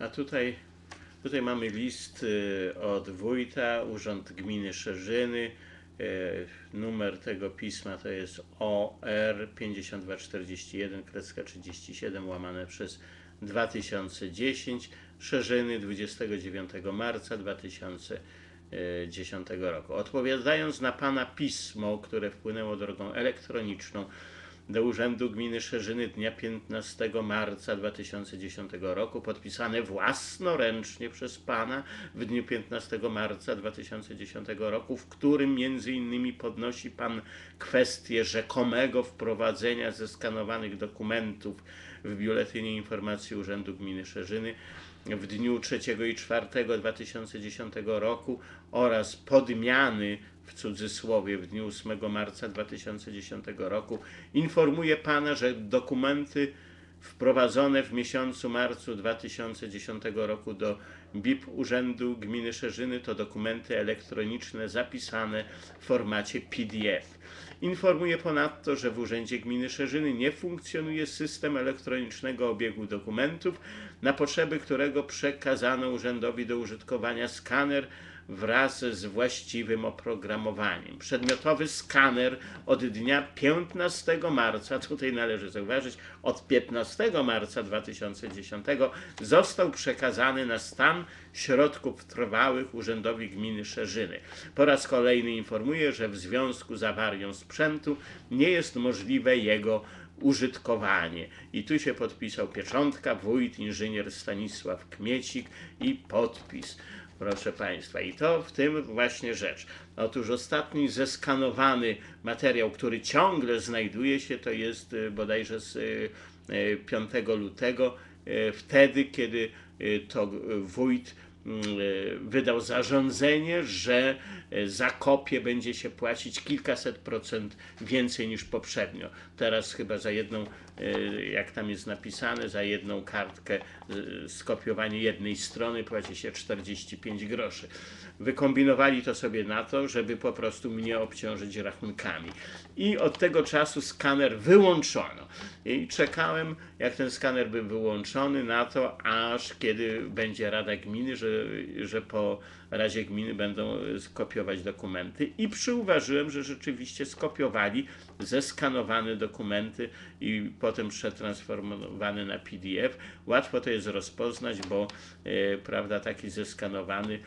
A tutaj, tutaj mamy list y, od wójta, Urząd Gminy Szerzyny. Y, Numer tego pisma to jest OR 5241 kreska 37 łamane przez 2010 Szerzyny 29 marca 2010 roku. Odpowiadając na Pana pismo, które wpłynęło drogą elektroniczną do Urzędu Gminy Szerzyny dnia 15 marca 2010 roku, podpisane własnoręcznie przez Pana w dniu 15 marca 2010 roku, w którym między innymi podnosi Pan kwestię rzekomego wprowadzenia zeskanowanych dokumentów w Biuletynie Informacji Urzędu Gminy Szerzyny w dniu 3 i 4 2010 roku oraz podmiany w cudzysłowie w dniu 8 marca 2010 roku informuje Pana, że dokumenty wprowadzone w miesiącu marcu 2010 roku do BIP Urzędu Gminy Szerzyny to dokumenty elektroniczne zapisane w formacie PDF. Informuje ponadto, że w Urzędzie Gminy Szerzyny nie funkcjonuje system elektronicznego obiegu dokumentów, na potrzeby którego przekazano urzędowi do użytkowania skaner wraz z właściwym oprogramowaniem. Przedmiotowy skaner od dnia 15 marca, tutaj należy zauważyć, od 15 marca 2010 został przekazany na stan środków trwałych Urzędowi Gminy Szerzyny. Po raz kolejny informuję, że w związku z awarią sprzętu nie jest możliwe jego użytkowanie. I tu się podpisał pieczątka, wójt, inżynier Stanisław Kmiecik i podpis. Proszę Państwa, i to w tym właśnie rzecz. Otóż ostatni zeskanowany materiał, który ciągle znajduje się, to jest y, bodajże z y, y, 5 lutego, y, wtedy, kiedy y, to y, wójt y, wydał zarządzenie, że y, za kopię będzie się płacić kilkaset procent więcej niż poprzednio. Teraz chyba za jedną, y, jak tam jest napisane, za jedną kartkę skopiowanie jednej strony płaci się 45 groszy. Wykombinowali to sobie na to, żeby po prostu mnie obciążyć rachunkami. I od tego czasu skaner wyłączono. I czekałem, jak ten skaner był wyłączony, na to, aż kiedy będzie Rada Gminy, że, że po Radzie Gminy będą skopiować dokumenty. I przyuważyłem, że rzeczywiście skopiowali zeskanowane dokumenty i potem przetransformowane na PDF. Łatwo to jest rozpoznać, bo e, prawda, taki zeskanowany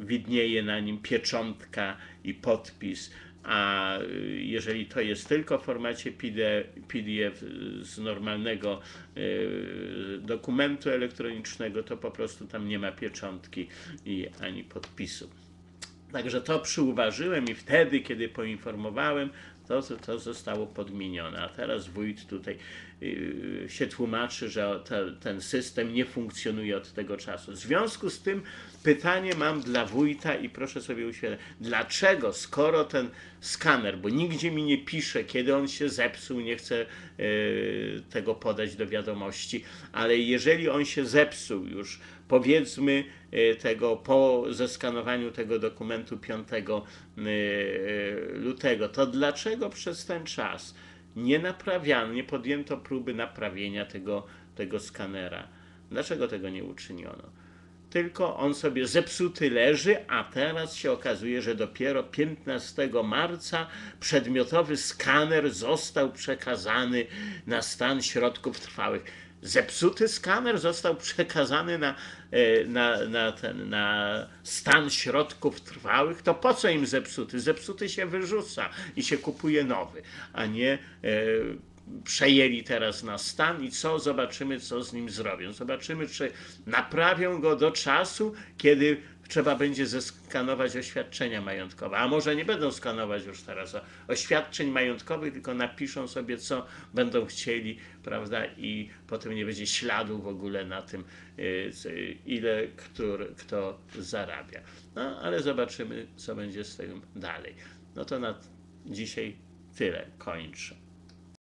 widnieje na nim pieczątka i podpis. A y, jeżeli to jest tylko w formacie PD PDF z normalnego y, dokumentu elektronicznego, to po prostu tam nie ma pieczątki i ani podpisu. Także to przyuważyłem i wtedy, kiedy poinformowałem, to, to, zostało podmienione. A teraz wójt tutaj yy, się tłumaczy, że te, ten system nie funkcjonuje od tego czasu. W związku z tym pytanie mam dla wójta i proszę sobie uświadomić, dlaczego, skoro ten skaner, bo nigdzie mi nie pisze, kiedy on się zepsuł, nie chcę yy, tego podać do wiadomości, ale jeżeli on się zepsuł już, powiedzmy e, tego po zeskanowaniu tego dokumentu 5 e, lutego, to dlaczego przez ten czas nie naprawiano, nie podjęto próby naprawienia tego, tego skanera? Dlaczego tego nie uczyniono? Tylko on sobie zepsuty leży, a teraz się okazuje, że dopiero 15 marca przedmiotowy skaner został przekazany na stan środków trwałych zepsuty skaner został przekazany na, e, na, na, ten, na stan środków trwałych, to po co im zepsuty? Zepsuty się wyrzuca i się kupuje nowy, a nie e, przejęli teraz na stan i co zobaczymy, co z nim zrobią. Zobaczymy, czy naprawią go do czasu, kiedy trzeba będzie zeskanować oświadczenia majątkowe. A może nie będą skanować już teraz oświadczeń majątkowych, tylko napiszą sobie, co będą chcieli, prawda, i potem nie będzie śladu w ogóle na tym, y, ile który, kto zarabia. No, ale zobaczymy, co będzie z tym dalej. No to na dzisiaj tyle. Kończę.